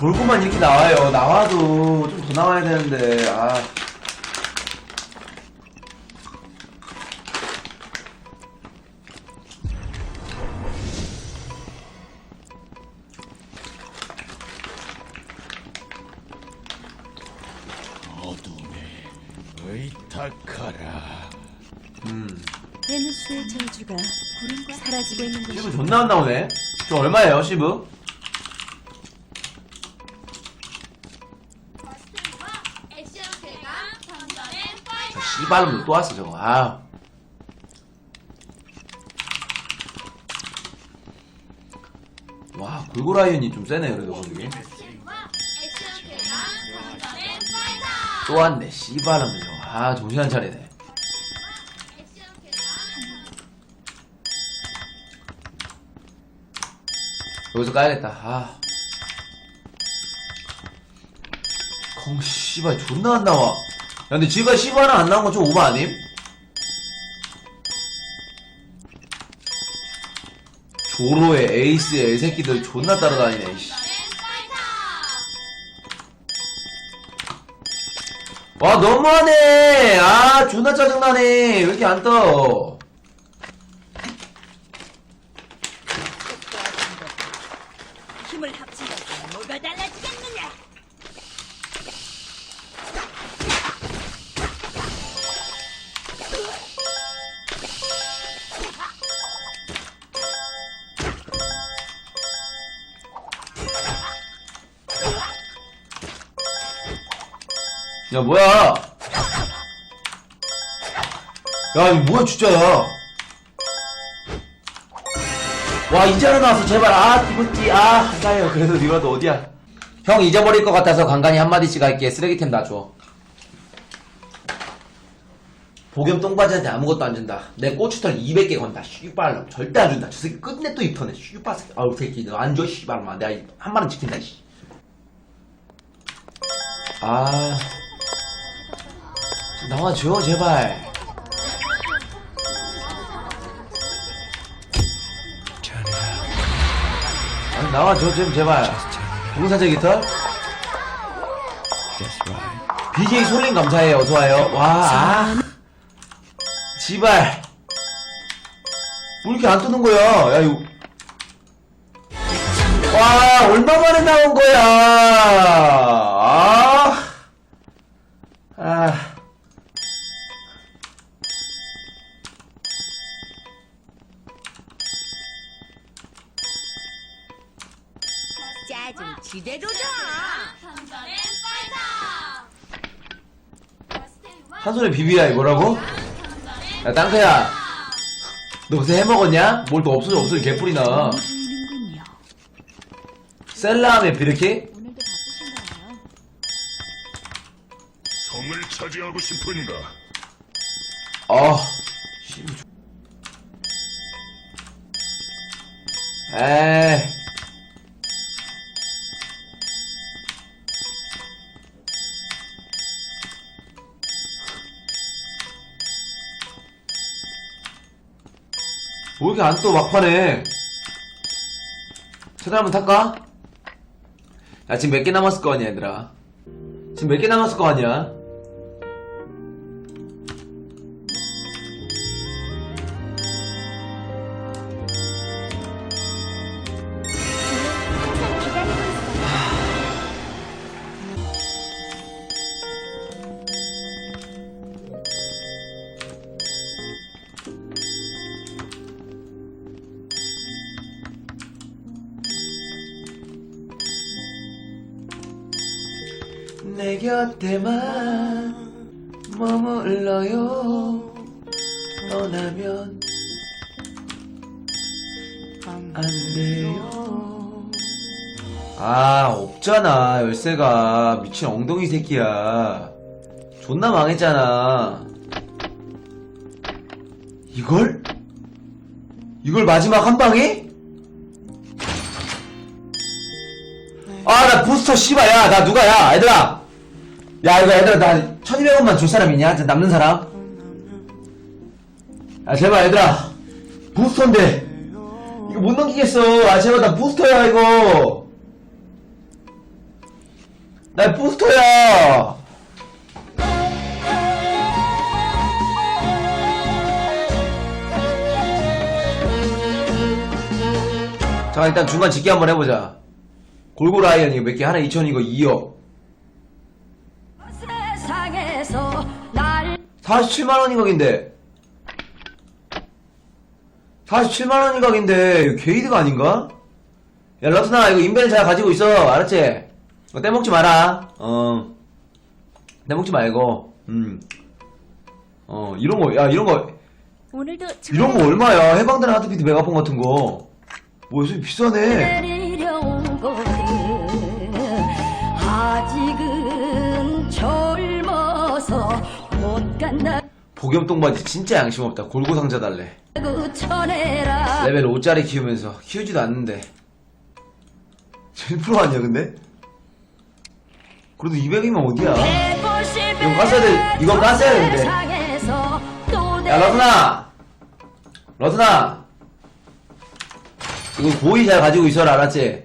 골고만 이렇게 나와요. 나와도 좀 더 나와야 되는데, 아. 어둠에 의탁하라. 베누스의 저주가 구름과 사라지고 있는 시브 것이 존나 안 나오네. 저 얼마예요, 시브? 액션 대강 던전의 파 씨발놈도 또 왔어, 저거. 아. 와, 골고라이언이 좀 세네, 그래도 거기. 또 왔네, 씨발놈들 저거. 아, 정신. 액션 대강 여기서 까야겠다. 아. 콩 씨발 존나 안 나와. 야 근데 지금 씨발 하나 안 나온 건 좀 오버 아님? 조로의 에이스의 애새끼들 존나 따라다니네. 씨. 와 너무하네. 아 존나 짜증나네. 왜 이렇게 안 떠? 야 뭐야? 야 이거 뭐야 진짜 야? 와 이제 하나 나왔어. 제발. 아 이거지. 아 한가해요 그래도 이거라도 어디야? 형 잊어버릴 것 같아서 간간히 한마디씩 할게. 쓰레기템 놔줘. 복염 똥바지한테 아무것도 안 준다. 내 고추털 200개 건다. 씨발놈. 절대 안 준다. 저 새끼 끝내 또 입터네 씨발 새끼. 아우 새끼. 너 안 줘 씨발놈아 내가 한 마리 지킨다 씨. 아 나와줘 제발. 아니 나와줘 좀 제발. 부동산적 깃털. BJ 솔림 감사해요. 어서와요. 와. 아. 지발. 뭐 이렇게 안 뜨는 거야? 야 이거. 와 얼마 만에 나온 거야? 아, 아. 짜증 지대로다. 파이터 한 손에 비비야 이거라고? 야 땅크야 너 요새 해먹었냐? 뭘 또 없어져 없어져 개뿔이나. 셀라함에 비르키? 오늘도 바쁘신가요? 성을 차지하고 싶은가? 어 씨. 에이 뭐 이렇게 안또 막판에. 세달 한번 탈까? 야 지금 몇 개 남았을 거 아니야 얘들아? 지금 몇 개 남았을 거 아니야 내 곁에만 머물러요. 떠나면 안 돼요. 아 없잖아 열쇠가. 미친 엉덩이 새끼야. 존나 망했잖아. 이걸? 이걸 마지막 한 방에? 아 나 부스터 씨발. 야나 누가? 야 얘들아 야 이거 얘들아 나 1200원만 줄 사람 있냐? 저 남는 사람? 아 제발 얘들아 부스터인데 이거 못 넘기겠어 아 제발 나 부스터야 이거 나 부스터야! 자, 일단 중간 집계 한번 해보자. 골고루 아이언 이거 몇 개? 하나 2천이고 2억. 47만원이 각인데. 47만원이 각인데, 이거 게이드가 아닌가? 야, 러트나, 이거 인벤을 잘 가지고 있어. 알았지? 어, 떼먹지 마라. 어. 떼먹지 말고. 음. 어, 이런 거, 야, 이런 거, 오늘도 이런 거 얼마야? 해방되는 하트비트 메가폰 같은 거. 뭐, 요새 비싸네. 복염 똥바지 진짜 양심 없다. 골고 상자 달래. 전해라. 레벨 5짜리 키우면서 키우지도 않는데. 7% 아니야 근데? 그래도 200이면 어디야? 이거 깠어야 돼. 이거 깠어야 되는데. 야 러트나! 러트나! 이거 고의 잘 가지고 있어라 알았지?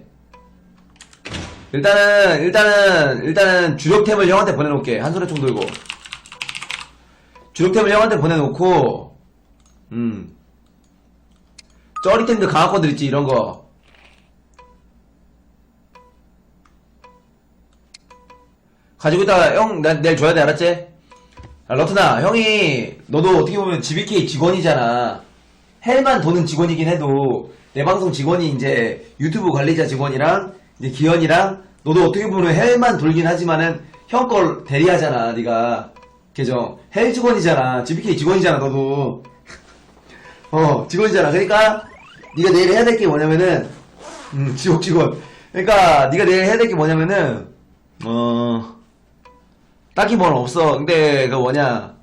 일단은 일단은 일단은 주력템을 형한테 보내놓을게. 한 손에 총 들고 주력템을 형한테 보내놓고 음 쩌리템들 강화권들 있지 이런 거. 가지고 있다가 형나 내일 줘야 돼 알았지? 아, 러트나 형이 너도 어떻게 보면 GBK 직원이잖아. 헬만 도는 직원이긴 해도 내 방송 직원이 이제 유튜브 관리자 직원이랑 이제 기현이랑 너도 어떻게 보면 헬만 돌긴 하지만은 형 걸 대리하잖아 네가 계정 헬 직원이잖아. GBK 직원이잖아 너도. 어 직원이잖아. 그러니까 네가 내일 해야 될 게 뭐냐면은 음 지옥 직원. 그러니까 네가 내일 해야 될 게 뭐냐면은 어 딱히 뭘 없어. 근데 그 뭐냐.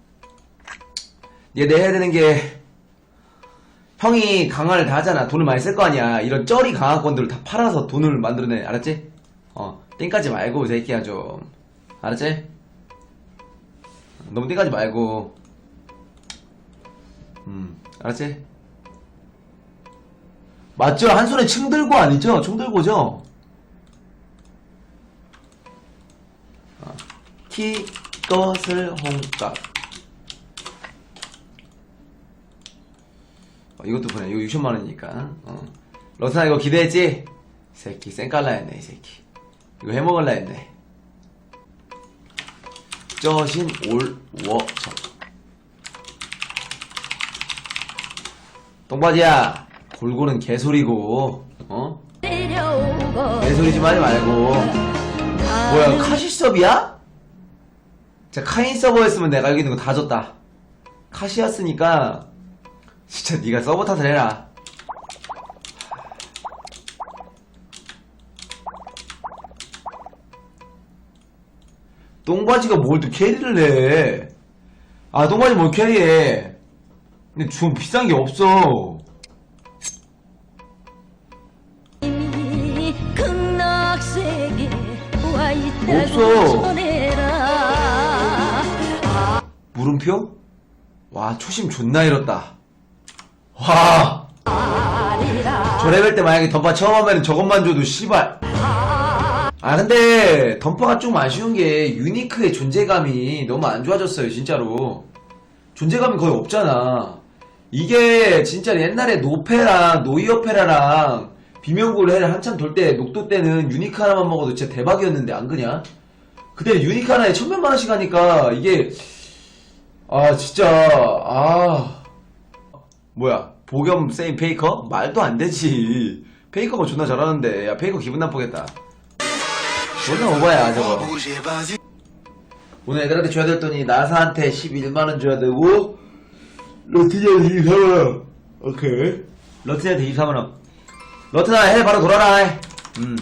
네가 내일 해야 되는 게 형이 강화를 다 하잖아. 돈을 많이 쓸 거 아니야. 이런 쩌리 강화권들을 다 팔아서 돈을 만들어내. 알았지? 어 땡까지 말고 이 새끼야 좀. 알았지? 너무 땡까지 말고 음 알았지? 맞죠? 한 손에 층 들고 아니죠? 총 들고죠? 어, 티 것을 홍값 어, 이것도 보내 이거 6천만원이니까 어. 러스나 이거 기대했지? 새끼 쌩깔라 했네 이 새끼 이거 해먹을라 했네 쩌신 올워서 똥바지야 골고는 개소리고 어? 개소리 좀 하지 말고 뭐야 카시 서비야? 자 카인 서버였으면 내가 여기 있는 거 다 줬다 카시였으니까 진짜 네가 서버 탓을 해라 똥바지가 뭘 또 캐리를 해? 아, 똥바지 뭘 캐리해? 근데 좀 비싼 게 없어. 없어. 물음표? 와, 초심 존나 잃었다. 와, 저 레벨 때 만약에 덤파 처음 하면 저것만 줘도 씨발. 아, 근데 덤파가 좀 아쉬운 게 유니크의 존재감이 너무 안 좋아졌어요, 진짜로. 존재감이 거의 없잖아. 이게 진짜 옛날에 노페랑 노이어페라랑 비명골해를 한참 돌 때 녹도 때는 유니크 하나만 먹어도 진짜 대박이었는데 안 그냐? 그때 유니크 하나에 천몇만 원씩 하니까 이게 아 진짜 아 뭐야 보겸 세임 페이커? 말도 안 되지 페이커가 존나 잘하는데 야 페이커 기분 나쁘겠다 존나 오바야 저거. 오늘 애들한테 줘야 될 돈이 나사한테 11만원 줘야 되고 러트니한테 23만원. 오케이. 러트니한테 23만원. 러트나 해 바로 돌아라 해. 음.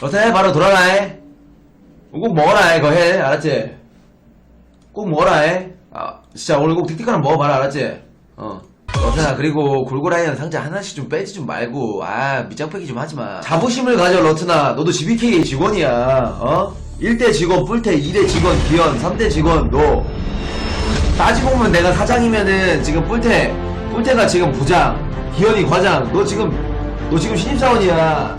러트나 해 바로 돌아라 해꼭 먹어라 해 그거 해 알았지? 꼭 먹어라 해. 아, 진짜 오늘 꼭 틱틱 하나 먹어봐라 알았지? 어 러트나 그리고 골고라이언 상자 하나씩 좀 빼지 좀 말고. 아 밑장빼기 좀 하지마. 자부심을 가져 러트나. 너도 GBK 직원이야. 어? 1대 직원 뿔테 2대 직원 기현. 3대 직원 너. 따지고 보면 내가 사장이면은 지금 뿔테 뿔테가 지금 부장 기현이 과장. 너 지금 너 지금 신입사원이야